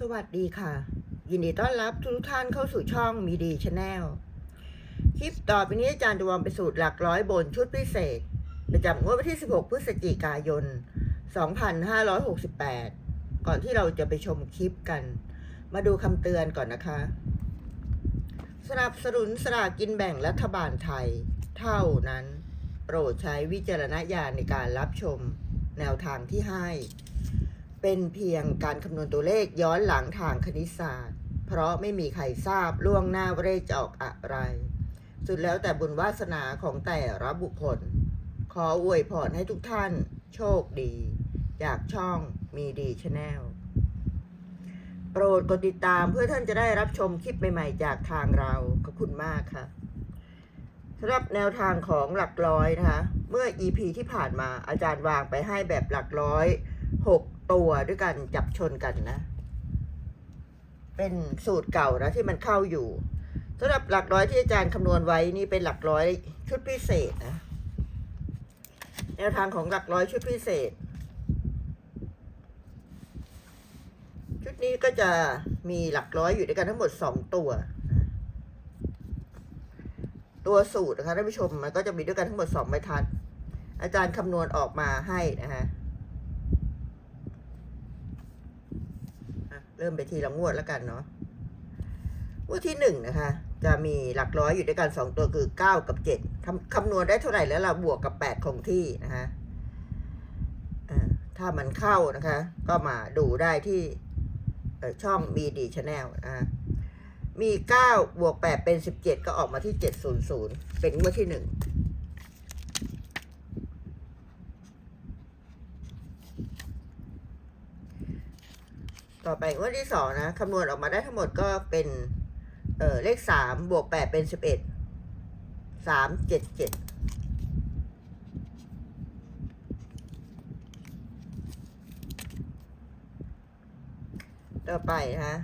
สวัสดีค่ะ ยินดีต้อนรับทุกท่านเข้าสู่ช่องมีดีชาแนลคลิปต่อไปนี้อาจารย์จะวางไปสูตรหลักร้อยบนชุดพิเศษ ประจำงวดวันที่ 16 พฤศจิกายน 2568 ก่อนที่เราจะไปชมคลิปกัน มาดูคำเตือนก่อนนะคะ สนับสนุนสลากกินแบ่งรัฐบาลไทย เท่านั้น โปรดใช้วิจารณญาณในการรับชมแนวทางที่ให้ เป็นเพียงการคำนวณตัวเลขย้อนหลังทางคณิตศาสตร์ เพราะไม่มีใครทราบล่วงหน้าว่าเลขจะออกอะไร สุดแล้วแต่บุญวาสนาของแต่ละบุคคล ขออวยพรให้ทุกท่าน โชคดี จากช่องมีดีชาแนลโปรดกดติดตามเพื่อท่านจะได้รับชมคลิปใหม่ๆ จากทางเรา ขอบคุณมากค่ะสำหรับแนวทางของหลักร้อยนะคะ เมื่อ EP ที่ผ่านมาอาจารย์วางไปให้แบบหลักร้อยหก ตัวด้วยกันจับชนกันนะ เป็นสูตรเก่านะที่มันเข้าอยู่สำหรับหลักร้อยที่อาจารย์คำนวณไว้นี่เป็นหลักร้อยชุดพิเศษนะแนวทางของหลักร้อยชุดพิเศษ ชุดนี้ก็จะมีหลักร้อยอยู่ด้วยกันทั้งหมดสองตัว ตัวสูตรนะคะท่านผู้ชมมันก็จะมีด้วยกันทั้งหมดสองบรรทัด อาจารย์คำนวณออกมาให้นะฮะอะเริ่มไปทีละงวดแล้วกันเนาะงวดที่หนึ่งนะคะ จะมีหลักร้อยอยู่ด้วยกันสองตัวคือเก้ากับเจ็ดคำคำนวณได้เท่าไหร่แล้วเราบวกกับแปดคงที่นะคะถ้ามันเข้านะคะ ก็มาดูได้ที่ช่องมีดีชาแนลนะคะมีเก้าบวกแปดเป็นสิบเจ็ดก็ออกมาที่เจ็ดศูนย์ศูนย์เป็นงวดที่หนึ่ง ต่อไปงวดที่สองนะคำนวณออกมาได้ทั้งหมดก็เป็นเออเลขสามบวกแปดเป็นสิบเอ็ดสามเจ็ดเจ็ดต่อไปนะคะ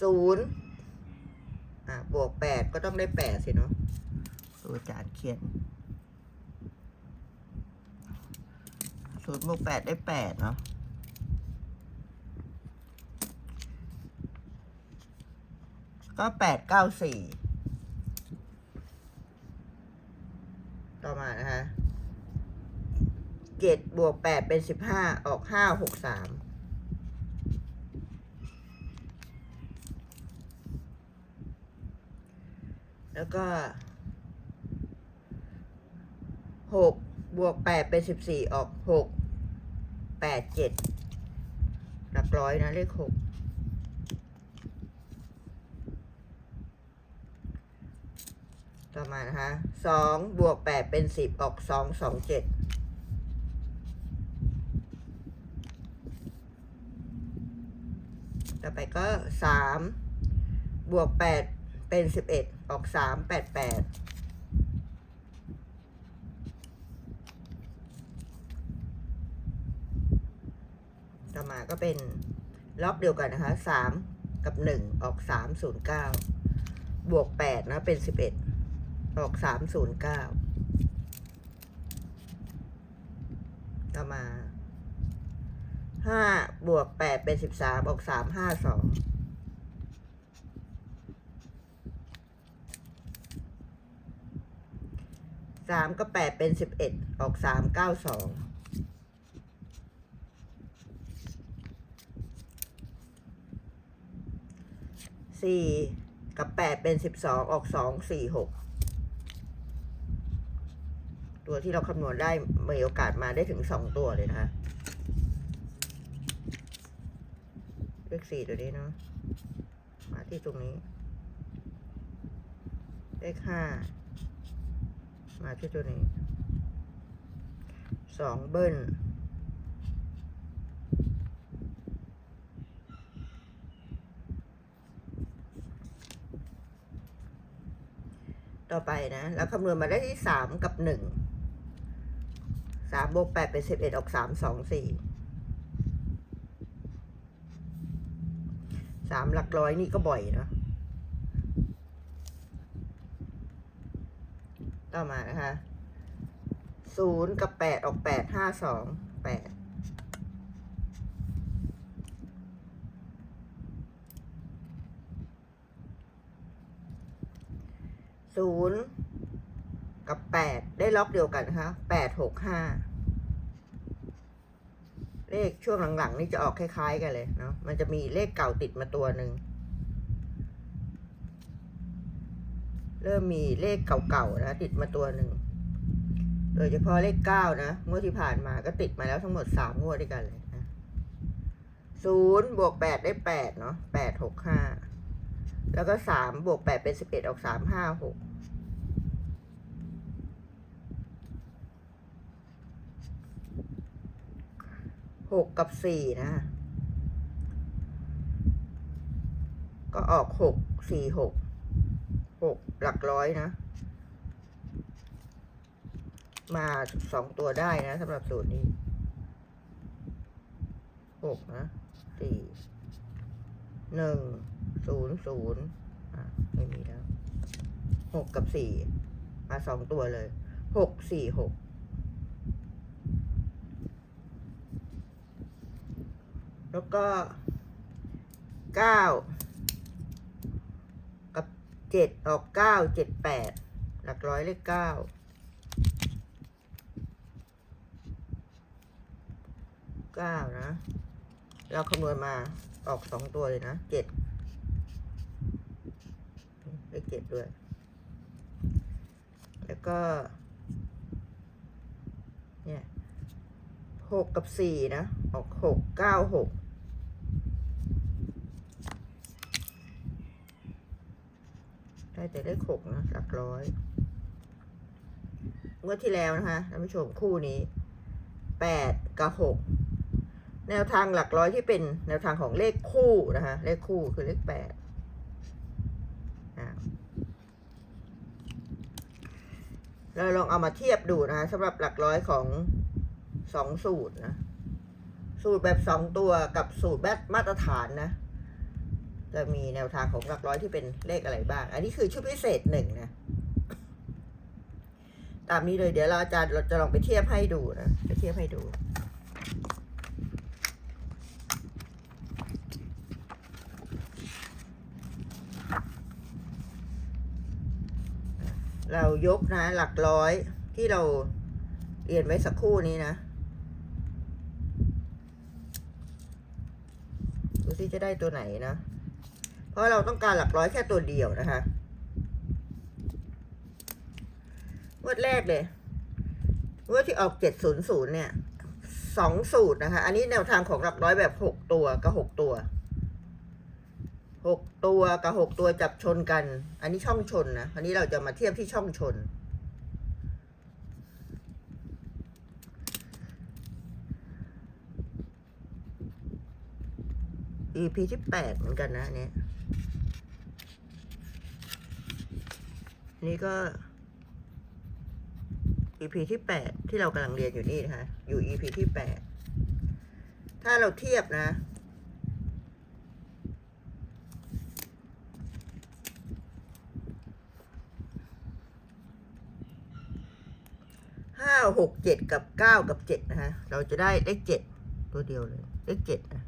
ศูนย์อะ บวกแปดก็ต้องได้แปดสิเนาะตัวอาจารเขียนศูนย์บวกแปดได้แปดเนาะ ก็แปดเก้าสี่ต่อมานะคะเจ็ดบวกแปดเป็นสิบห้าออกห้าหกสามแล้วก็หกบวกแปดเป็นสิบสี่ออกหกแปดเจ็ดหลักร้อยนะเลขหก อมานะคะสองบวกแปดเป็นสิบออกสองสองเจ็ดต่อไปก็สามบวกแปดเป็นสิบเอ็ดออกสามแปดแปดต่อมาก็เป็นล็อกเดียวกันนะคะสามกับหนึ่งออกสามศูนย์เก้าบวกแปดนะเป็นสิบเอ็ด ออกสามศูนย์เก้าต่อมาห้าบวกแปดเป็นสิบสามออกสามห้าสองสามก็แปดเป็นสิบเอ็ดออกสามเก้าสองสี่กับแปดเป็นสิบสองออกสองสี่หก ตัวที่เราคำนวณได้มีโอกาสมาได้ถึงสองตัวเลยนะคะ เลขสี่ตัวนี้เนาะมาที่ตรงนี้ เลขห้ามาที่ตัวนี้สองเบิ้ลต่อไปนะ แล้วคำนวณมาได้ที่สามกับหนึ่งามบวกแปดเป็นสิบเอ็ดออกสามสองสี่สามหลักร้อยนี่ก็บ่อยเนาะต่อมานะคะศูนย์กับแปดออกแปดห้าสองแปดศูนย์ กับแปดได้ล็อกเดียวกันนะคะแปดหกห้าเลขช่วงหลังๆ นี่จะออกคล้าย ๆ กันเลยเนาะมันจะมีเลขเก่าติดมาตัวหนึ่งเริ่มมีเลขเก่าๆนะติดมาตัวหนึ่งโดยเฉพาะเลขเก้านะงวดที่ผ่านมาก็ติดมาแล้วทั้งหมดสามงวดด้วยกันเลยนะศูนย์บวกแปดได้แปดเนาะแปดหกห้าแล้วก็สามบวกแปดเป็นสิบเอ็ดออกสามห้าหก หกกับสี่นะ ก็ออกหกสี่หกหกหลักร้อยนะ มาสองตัวได้นะสำหรับสูตรนี้หกนะสี่หนึ่งศูนย์ศูนย์อะไม่มีแล้วหกกับสี่มาสองตัวเลยหกสี่หก แล้วก็เก้ากับเจ็ดออกเก้าเจ็ดแปดหลักร้อยเลขเก้าเก้านะ เราคำนวณมาออกสองตัวเลยนะเจ็ดเลขเจ็ดด้วย แล้วก็ เนี่ยหกกับสี่นะ ออกหกเก้าหก ได้แต่เลขหกนะหลักร้อยงวดที่แล้วนะคะท่านผู้ชมคู่นี้แปดกับหกแนวทางหลักร้อยที่เป็นแนวทางของเลขคู่นะคะเลขคู่คือเลขแปดเราลองเอามาเทียบดูนะคะสำหรับหลักร้อยของสองสูตรนะ สูตรแบบสองตัวกับสูตรแบบมาตรฐานนะ จะมีแนวทางของหลักร้อยที่เป็นเลขอะไรบ้าง อันนี้คือชุดพิเศษหนึ่งนะ ตามนี้เลยเดี๋ยวเราอาจารย์เราจะลองไปเทียบให้ดูนะ ไปเทียบให้ดูเรายกนะ หลักร้อยที่เราเรียนไว้สักครู่นี้นะ ดูที่จะได้ตัวไหนนะ เพราะเราต้องการหลักร้อยแค่ตัวเดียวนะคะงวดแรกเลยงวดที่ออกเจ็ดศูนย์ศูนย์เนี่ยสองสูตรนะคะ อันนี้แนวทางของหลักร้อยแบบหกตัวกับหกตัวหกตัวกับหกตัวจับชนกัน อันนี้ช่องชนนะ อันนี้เราจะมาเทียบที่ช่องชน EP ที่แปดเหมือนกันนะอันนี้ นนี้ก็ EP ที่แปดที่เรากำลังเรียนอยู่นี่นะคะ อยู่ EP ที่แปดถ้าเราเทียบนะ ห้าหกเจ็ดกับเก้ากับเจ็ดนะคะ เราจะได้เลขเจ็ดตัวเดียวเลย เลขเจ็ดนะ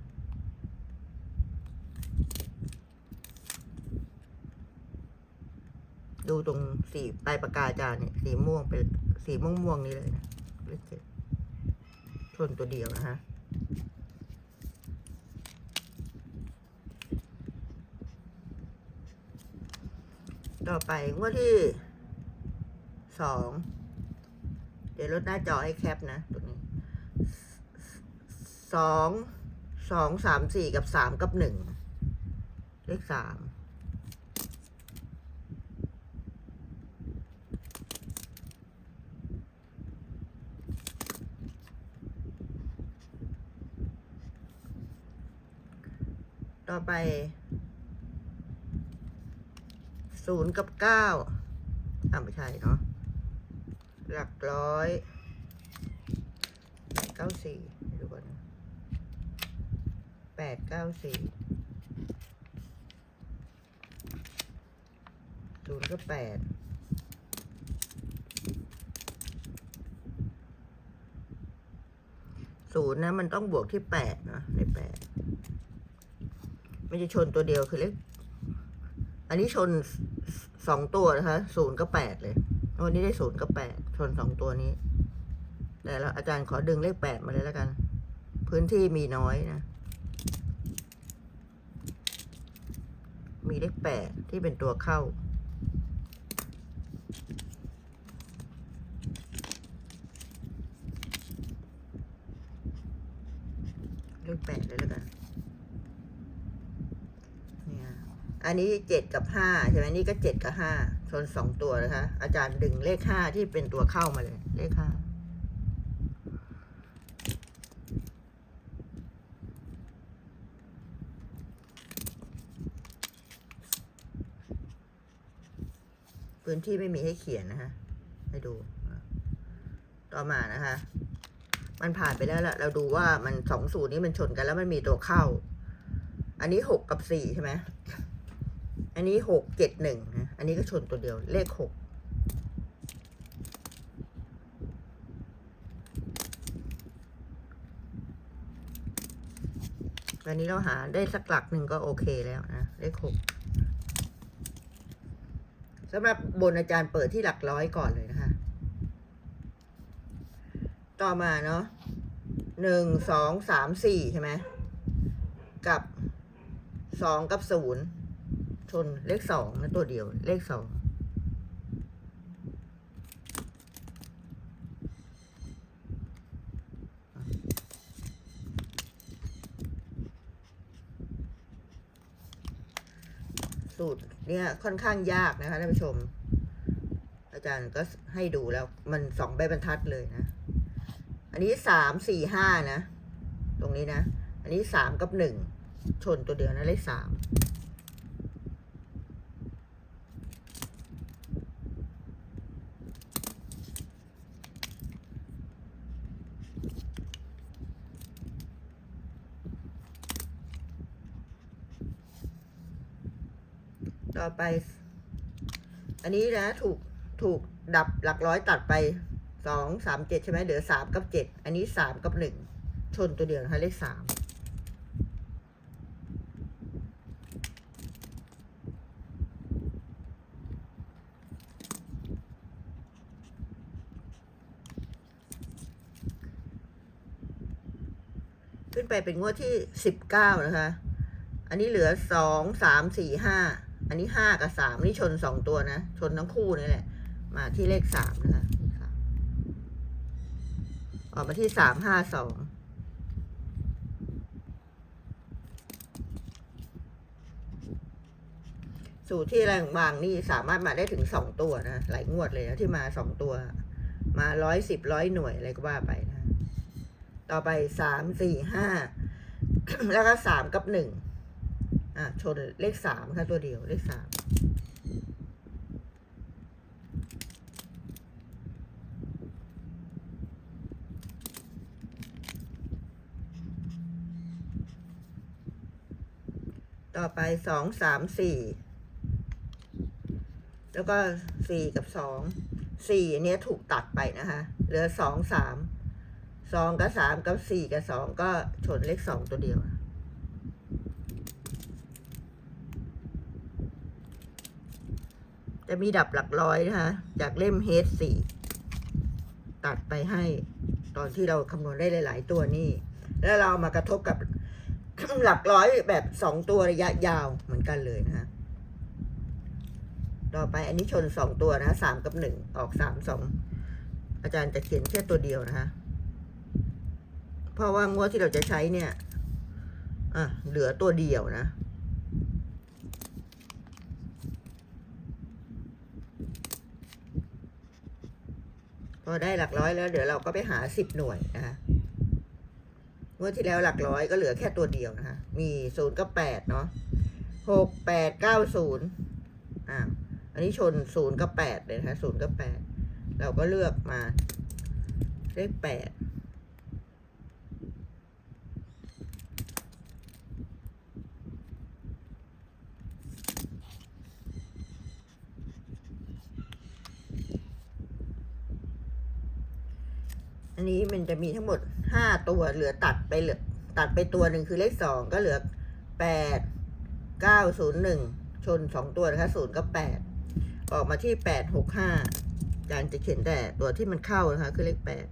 ดูตรงสีปลายปากกาจานเนี่ยสีม่วงเป็นสีม่วงม่วงๆนี้เลยนะเลขเจ็ดชนตัวเดียวนะฮะต่อไปงวดที่สองเดี๋ยวลดหน้าจอให้แคปนะตรงนี้สองสองสามสี่กับสามกับหนึ่งเลขสาม ไปศูนย์กับเก้าอ่าไม่ใช่เนาะหลักร้อยเก้าสี่ดูก่อนแปดเก้าสี่ศูนย์กับแปดศูนย์นะมันต้องบวกที่แปดนะในแปด มันจะชนตัวเดียวคือเลขอันนี้ชนสองตัวนะคะศูนย์กับแปดเลย วันนี้ได้ศูนย์กับแปดชนสองตัวนี้ แต่แล้วอาจารย์ขอดึงเลขแปดมาเลยแล้วกัน พื้นที่มีน้อยนะ มีเลขแปดที่เป็นตัวเข้า เลขแปดเลยแล้วกัน เนี่ย อันนี้เจ็ดกับห้าใช่ไหมนี่ก็เจ็ดกับห้าชนสองตัวนะคะ อาจารย์ดึงเลขห้าที่เป็นตัวเข้ามาเลย เลขห้าพื้นที่ไม่มีให้เขียนนะคะให้ดู ต่อมานะคะ มันผ่านไปแล้วละเราดูว่ามันสองสูตรนี้มันชนกันแล้วมันมีตัวเข้า อันนี้หกกับสี่ใช่ไหม อันนี้หกเจ็ดหนึ่งนะ อันนี้ก็ชนตัวเดียวเลขหกอันนี้เราหาได้สักหลักหนึ่งก็โอเคแล้วนะเลขหกสำหรับบนอาจารย์เปิดที่หลักร้อยก่อนเลยนะคะ ต่อมาเนาะหนึ่งสองสามสี่ใช่ไหม กับสองกับศูนย์ ชนเลขสองนะตัวเดียว เลขสองสูตรเนี่ยค่อนข้างยากนะคะท่านผู้ชม อาจารย์ก็ให้ดูแล้วมันสองใบบรรทัดเลยนะ อันนี้สามสี่ห้านะ ตรงนี้นะ อันนี้สามกับหนึ่งชนตัวเดียวนะเลขสาม ต่อไป อันนี้นะถูกถูกดับหลักร้อยตัดไปสองสามเจ็ดใช่ไหมเหลือสามกับเจ็ดอันนี้สามกับหนึ่งชนตัวเดียวนะคะเลขสามขึ้นไปเป็นงวดที่สิบเก้านะคะ อันนี้เหลือสองสามสี่ห้า อันนี้ห้ากับสามนี่ชนสองตัวนะ ชนทั้งคู่นี่แหละ มาที่เลขสามนะคะออกมาที่สามห้าสองสูตรที่แรงบางนี่สามารถมาได้ถึงสองตัวนะ หลายงวดเลยนะที่มาสองตัว มาร้อยสิบร้อยหน่วยอะไรก็ว่าไปนะ ต่อไปสามสี่ห้าแล้วก็สามกับหนึ่ง อะชนเลขสามค่ะตัวเดียวเลขสามต่อไปสองสามสี่แล้วก็สี่กับสองสี่เนี้ยถูกตัดไปนะคะเหลือสองสามสองกับสามกับสี่กับสองก็ชนเลขสองตัวเดียว จะมีดับหลักร้อยนะคะ จากเล่มเฮดสี่ตัดไปให้ ตอนที่เราคำนวณได้หลาย ๆ ตัวนี่ แล้วเรามากระทบกับหลักร้อยแบบสองตัวระยะยาวเหมือนกันเลยนะคะต่อไปอันนี้ชนสองตัวนะสามกับหนึ่งออกสามสองอาจารย์จะเขียนแค่ตัวเดียวนะคะ เพราะว่างวดที่เราจะใช้เนี่ย อะ เหลือตัวเดียวนะ อได้หลักร้อยแล้วเดี๋ยวเราก็ไปหาสิบหน่วยนะคะงวดที่แล้วหลักร้อยก็เหลือแค่ตัวเดียวนะคะ มีศูนย์ก็แปดเนาะหกแปดเก้าศูนย์อ่าอันนี้ชนศูนย์ก็แปดเลยนะคะศูนย์ก็แปดเราก็เลือกมาเลขแปด อันนี้มันจะมีทั้งหมดห้าตัวเหลือตัดไปเหลือตัดไปตัวหนึ่งคือเลขสองก็เหลือแปดเก้าศูนย์หนึ่งชนสองตัวนะคะศูนย์กับแปดออกมาที่แปดหกห้าอาจารจะเขียนแต่ตัวที่มันเข้านะคะ คือเลขแปด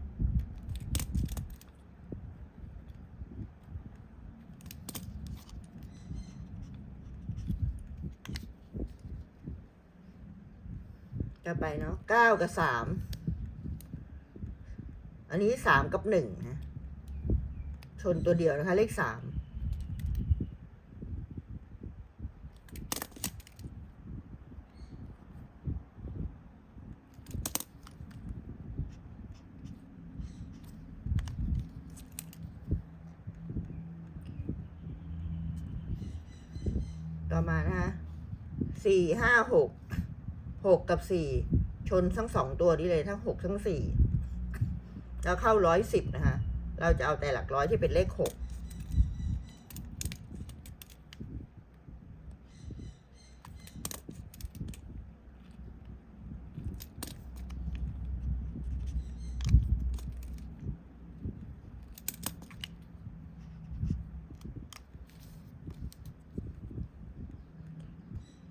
จะไปเนาะเก้ากับสาม อันนี้สามกับหนึ่งนะ ชนตัวเดียวนะคะ เลขสามต่อมานะคะสี่ห้าหกหกกับสี่ชนทั้งสองตัวนี้เลยทั้งหกทั้งสี่ แล้วเข้าร้อยสิบนะคะ เราจะเอาแต่หลักร้อยที่เป็นเลขหก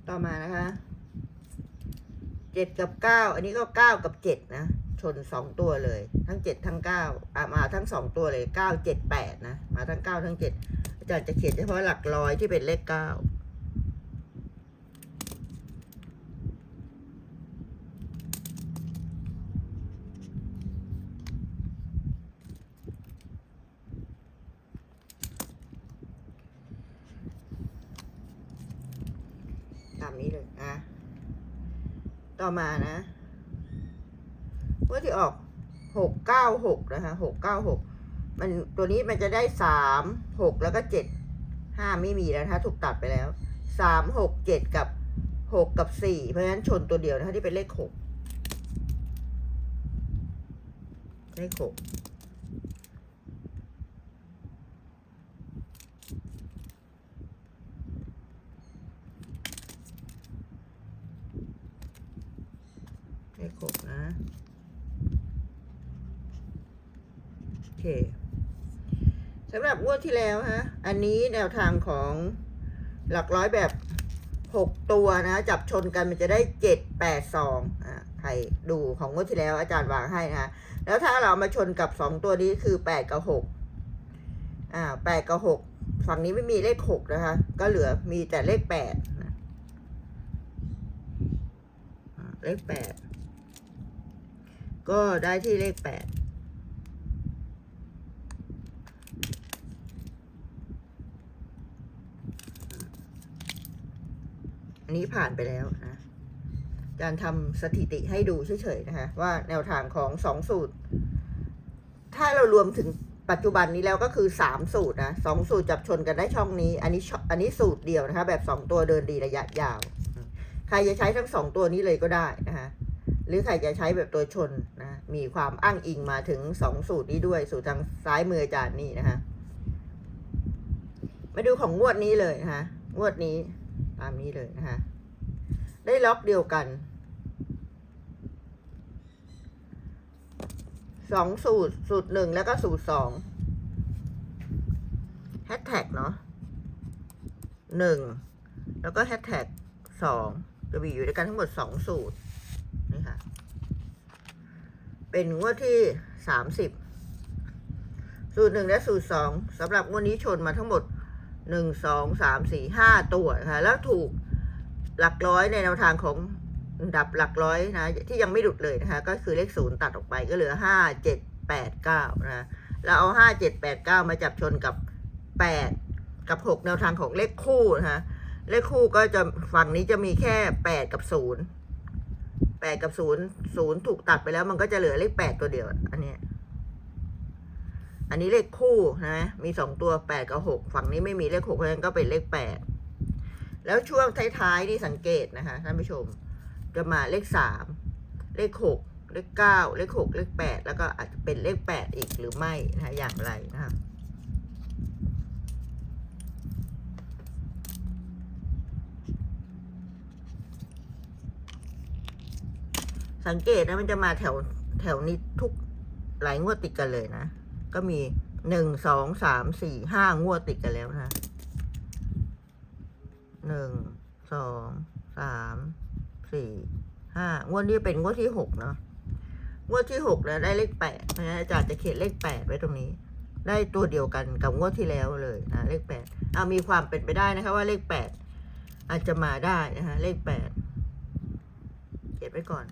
ต่อมานะคะเจ็ดกับเก้าอันนี้ก็เก้ากับเจ็ดนะ นสองตัวเลย ทั้งเจ็ดทั้งเก้าอะมาทั้งสองตัวเลยเก้าเจ็ดแปดนะ มาทั้งเก้าทั้งเจ็ดอาจารย์จะเขียนเฉพาะหลักร้อยที่เป็นเลขเก้าตามนี้เลยอะต่อมานะเมื่อที่ออกหก เก้าหกนะคะหกเก้าหกมันตัวนี้มันจะได้สามหกแล้วก็เจ็ดห้าไม่มีแล้วนะคะถูกตัดไปแล้วสามหกเจ็ดกับหกกับสี่เพราะฉะนั้นชนตัวเดียวนะคะที่เป็นเลขหกเลขหกเลขหกนะ โอเคสำหรับง วดที่แล้วฮะ อันนี้แนวทางของหลักร้อยแบบหกตัวนะ จับชนกันมันจะได้เจ็ดแปดสองอ่าใครดูของงวดที่แล้วอาจารย์วางให้นะแล้วถ้าเรามาชนกับสองตัวนี้คือแปดกับหกอ่าแปดกับหกฝั่งนี้ไม่มีเลขหกนะคะ ก็เหลือมีแต่เลขแปดเลขแปดก็ได้ที่เลขแปด นี้ผ่านไปแล้วนะการทำสถิติให้ดูเฉยๆนะคะ ว่าแนวทางของสองสูตร ถ้าเรารวมถึงปัจจุบันนี้แล้วก็คือสามสูตรนะสองสูตรจับชนกันได้ช่องนี้ อันนี้องอันนี้สูตรเดียวนะคะ แบบสองตัวเดินดีระยะยาว ใครจะใช้ทั้งสองตัวนี้เลยก็ได้นะคะหรือใครจะใช้แบบตัวชนนะมีความอ้างอิงมาถึงสองสูตรนี้ด้วย สูตรทางซ้ายมืออาจารย์นี่นะคะมาดูของงวดนี้เลยนะคะงวดนี้ ตามนี้เลยนะคะ ได้ล็อกเดียวกันสองสูตร สูตรหนึ่งแล้วก็สูตรสองแฮชแท็กเนาะหนึ่งแล้วก็แฮชแท็กสองจะมีอยู่ด้วยกันทั้งหมดสองสูตรนี่ค่ะ เป็นงวดที่สามสิบสูตรหนึ่งและสูตรสองสำหรับงวดนี้ชนมาทั้งหมด หนึ่งสองสามสี่ห้าตัวนะคะแล้วถูกหลักร้อยในแนวทางของดับหลักร้อยนะที่ยังไม่หลุดเลยนะคะก็คือเลขศูนย์ตัดออกไปก็เหลือห้าเจ็ดแปดเก้านะแล้วเอาห้าเจ็ดแปดเก้ามาจับชนกับแปดกับหกแนวทางของเลขคู่นะคะเลขคู่ก็จะฝั่งนี้จะมีแค่แปดกับศูนย์แปดกับศูนย์ศูนย์ถูกตัดไปแล้วมันก็จะเหลือเลขแปดตัวเดียวอันเนี้ย อันนี้เลขคู่นะมีสองตัวแปดกับหกฝั่งนี้ไม่มีเลขหกเพราะฉะนั้นก็เป็นเลขแปดแล้วช่วงท้ายๆนี่สังเกตนะคะท่านผู้ชมจะมาเลขสามเลขหกเลขเก้าเลขหกเลขแปดแล้วก็อาจจะเป็นเลขแปดอีกหรือไม่นะคะอย่างไรนะคะสังเกตนะมันจะมาแถวแถวนี้ทุกหลายงวดติดกันเลยนะ ก็มีหนึ่งสองสามสี่ห้างวดติดกันแล้วนะหนึ่งสองสามสี่ห้างวดนี้เป็นงวดที่หกเนาะงวดที่หกนะได้เลขแปดนะอาจารย์จะเขียนเลขแปดไว้ตรงนี้ ได้ตัวเดียวกันกับงวดที่แล้วเลยนะเลขแปดเอามีความเป็นไปได้นะคะว่าเลขแปดอาจจะมาได้นะคะเลขแปดเขียนไว้ก่อน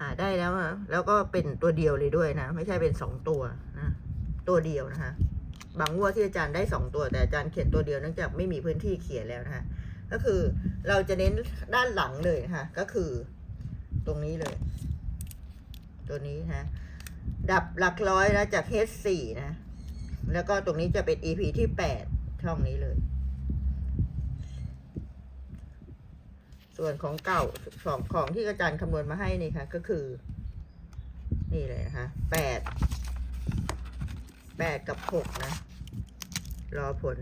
หาได้แล้วนะแล้วก็เป็นตัวเดียวเลยด้วยนะ ไม่ใช่เป็นสองตัวนะตัวเดียวนะคะ บางงวดที่อาจารย์ได้สองตัว แต่อาจารย์เขียนตัวเดียวเนื่องจากไม่มีพื้นที่เขียนแล้วนะคะ ก็คือเราจะเน้นด้านหลังเลยนะคะก็คือตรงนี้เลย ตัวนี้นะดับหลักร้อยนะจาก H4 นะ แล้วก็ตรงนี้จะเป็น EP ที่แปดช่องนี้เลย ส่วนของเก่าสองของที่อาจารย์คำนวณมาให้นี่ค่ะ ก็คือ นี่เลยนะคะแปดแปดกับหกนะ รอผล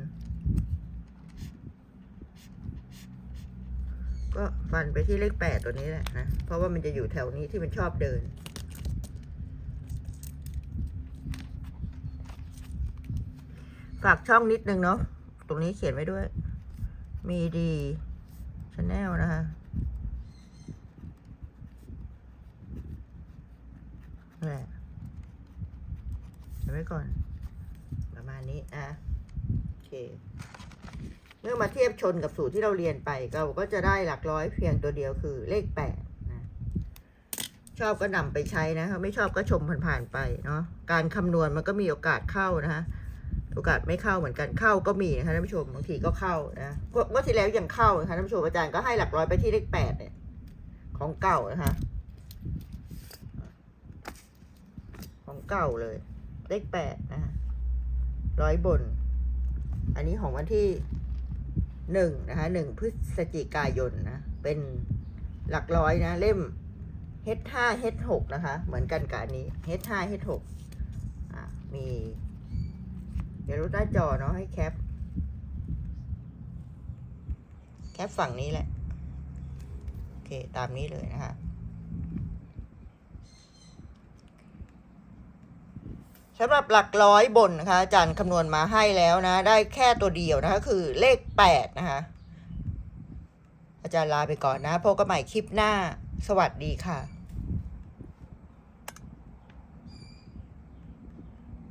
ก็ฟันไปที่เลขแปดตัวนี้แหละนะ เพราะว่ามันจะอยู่แถวนี้ที่มันชอบเดินฝากช่องนิดนึงเนาะ ตรงนี้เขียนไว้ด้วย มีดี ชาแนลนะคะนั่นแหละไว้ก่อน ประมาณนี้อะโอเค เมื่อมาเทียบชนกับสูตรที่เราเรียนไป เราก็จะได้หลักร้อยเพียงตัวเดียวคือเลขแปดนะชอบก็นำไปใช้นะคะไม่ชอบก็ชมผ่านๆไปเนาะการคำนวณมันก็มีโอกาสเข้านะคะ โอกาสไม่เข้าเหมือนกันเข้าก็มีนะคะท่านผู้ชมบางทีก็เข้านะเมื่อที่แล้วยังเข้านะคะท่านผู้ชมอาจารย์ก็ให้หลักร้อยไปที่เลขแปดเนี่ยของเก่านะคะของเก่าเลย เลขแปดนะคะร้อยบน อันนี้ของวันที่หนึ่งนะคะหนึ่งพฤศจิกายนนะ เป็นหลักร้อยนะ เล่ม H5 H6 นะคะ เหมือนกันกับอันนี้ H5 H6 อะมี เดี๋ยวรู้หน้าจอเนาะให้แคป แคปฝั่งนี้แหละ โอเค ตามนี้เลยนะคะสำหรับหลักร้อยบนนะคะอาจารย์คำนวณมาให้แล้วนะ ได้แค่ตัวเดียวนะคะ คือเลขแปดนะคะ อาจารย์ลาไปก่อนนะพบกันใหม่คลิปหน้า สวัสดีค่ะ